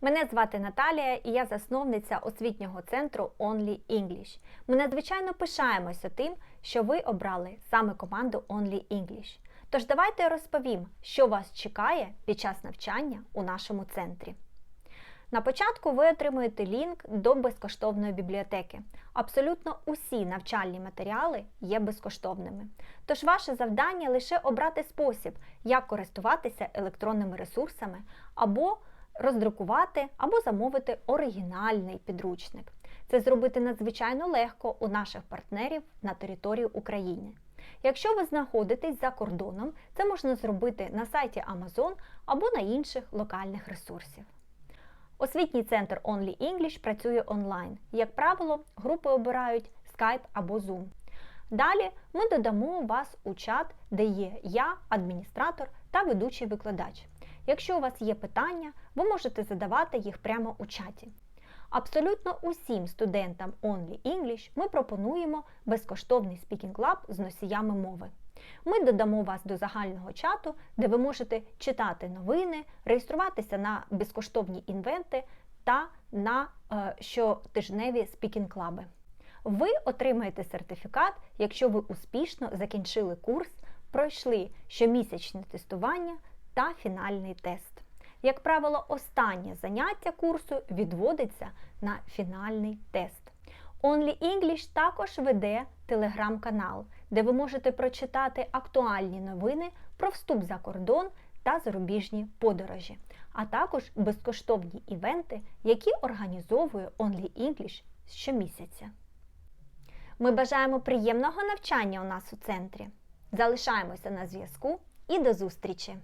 Мене звати Наталія і я засновниця освітнього центру Only English. Ми надзвичайно пишаємося тим, що ви обрали саме команду Only English. Тож давайте я розповім, що вас чекає під час навчання у нашому центрі. На початку ви отримуєте лінк до безкоштовної бібліотеки. Абсолютно усі навчальні матеріали є безкоштовними. Тож ваше завдання лише обрати спосіб, як користуватися електронними ресурсами, або роздрукувати, або замовити оригінальний підручник. Це зробити надзвичайно легко у наших партнерів на території України. Якщо ви знаходитесь за кордоном, це можна зробити на сайті Amazon або на інших локальних ресурсів. Освітній центр Only English працює онлайн. Як правило, групи обирають Skype або Zoom. Далі ми додамо вас у чат, де є я, адміністратор та ведучий викладач. Якщо у вас є питання, ви можете задавати їх прямо у чаті. Абсолютно усім студентам Only English ми пропонуємо безкоштовний Speaking Club з носіями мови. Ми додамо вас до загального чату, де ви можете читати новини, реєструватися на безкоштовні інвенти та на е, щотижневі Speaking Club. Ви отримаєте сертифікат, якщо ви успішно закінчили курс, пройшли щомісячне тестування та фінальний тест. Як правило, останнє заняття курсу відводиться на фінальний тест. Only English також веде телеграм-канал, де ви можете прочитати актуальні новини про вступ за кордон та зарубіжні подорожі, а також безкоштовні івенти, які організовує Only English щомісяця. Ми бажаємо приємного навчання у нас у центрі. Залишаємося на зв'язку і до зустрічі!